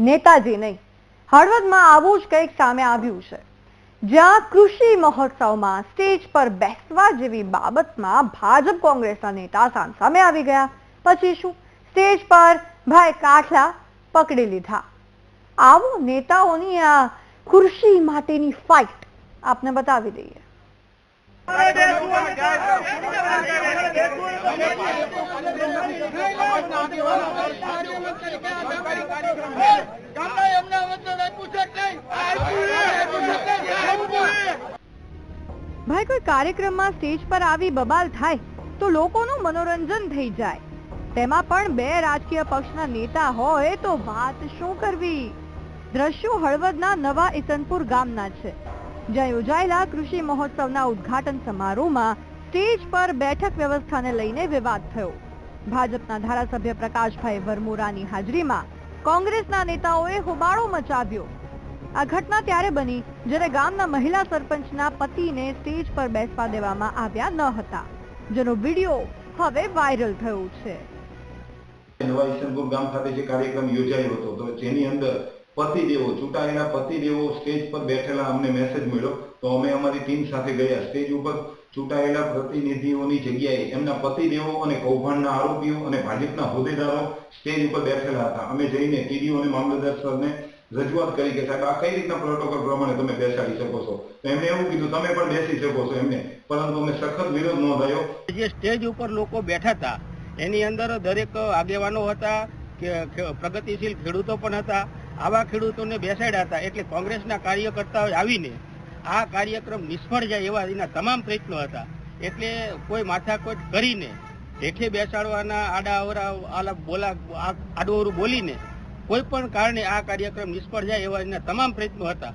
નેતાજી નહીં હળવદમાં આવું જ કંઈક સામે આવ્યું છે જ્યાં કૃષિ મહોત્સવમાં સ્ટેજ પર બેસવા જેવી બાબતમાં ભાજપ કોંગ્રેસના નેતા સામસામે આવી ગયા પછી શું સ્ટેજ પર ભાઈ કાઠલા પકડી લીધા આવો નેતાઓની આ કૃષિ માટેની ફાઇટ આપને બતાવી દઈએ ભાઈ, કોઈ કાર્યક્રમમાં સ્ટેજ પર આવી બબાલ થાય તો લોકોનું મનોરંજન થઈ જાય. તેમાં પણ બે રાજકીય પક્ષના નેતા હોય તો વાત શું કરવી? દ્રશ્યો હળવદના નવા ઇસનપુર ગામના છે. જ્યાં યોજાયેલા કૃષિ મહોત્સવના ઉદ્ઘાટન સમારોહમાં સ્ટેજ પર બેઠક વ્યવસ્થાને લઈને વિવાદ થયો. ભાજપના ધારાસભ્ય પ્રકાશભાઈ વરમોરાની હાજરીમાં કોંગ્રેસના નેતાઓએ હોબાળો મચાવ્યો. આ ઘટના ત્યારે બની જ્યારે ગામના મહિલા સરપંચના પતિને સ્ટેજ પર બેસવા દેવામાં આવ્યા ન હતા, જેનો વીડિયો હવે વાયરલ થયો છે. નવા ઈસનપુર ગામ ખાતે જે કાર્યક્રમ યોજાયો હતો, તો જેની અંદર પતિદેવો, ચૂંટાયેલા પતિદેવો સ્ટેજ પર બેઠેલા અમને મેસેજ મળ્યો, તો અમે અમારી ટીમ સાથે ગયા. સ્ટેજ ઉપર ચૂંટાયેલા પ્રતિનિધિઓની જગ્યાએ એમના પતિદેવો અને કૌભાંડના આરોપીઓ અને ભાજપના હોદ્દેદારો સ્ટેજ ઉપર બેઠેલા હતા. અમે જઈને ટીડીઓ અને મામલતદાર સરને રજૂઆત કરી કે સાહેબ, આ કઈ રીતના પ્રોટોકોલ પ્રમાણે તમે બેસાડી શકો છો? તો એવું કીધું, તમે પણ બેસી શકો છો એમને. પરંતુ અમે સખત વિરોધ નોંધાયો જે સ્ટેજ ઉપર લોકો બેઠા હતા, એની અંદર દરેક આગેવાનો હતા, કે પ્રગતિશીલ ખેડૂતો પણ હતા. આવા ખેડૂતોને બેસાડ્યા હતા એટલે કોંગ્રેસના કાર્યકર્તાઓ આવીને આ કાર્યક્રમ નિષ્ફળ જાય એવા એના તમામ પ્રયત્નો હતા. એટલે કોઈ માથાકોટ કરીને હેઠે બેસાડવાના આડા અવરા આલા બોલા આડું બોલીને કોઈ પણ કારણે આ કાર્યક્રમ નિષ્ફળ જાય એવા તમામ પ્રયત્નો હતા.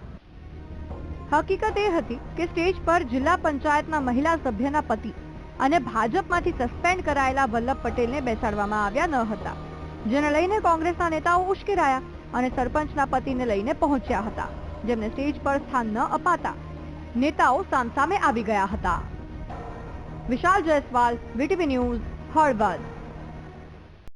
હકીકત એ હતી કે સ્ટેજ પર જિલ્લા પંચાયતના મહિલા સભ્યના પતિ અને ભાજપમાંથી સસ્પેન્ડ કરાયેલા વલ્લભ પટેલને બેસાડવામાં આવ્યા ન હતા, જેને લઈને કોંગ્રેસના નેતાઓ ઉશ્કેરાયા અને સરપંચના પતિને લઈને પહોંચ્યા હતા, જેમને સ્ટેજ પર સ્થાન ન અપાતા નેતાઓ સામસામે આવી ગયા હતા. Vishal Jaiswal, VTV news, Halvad.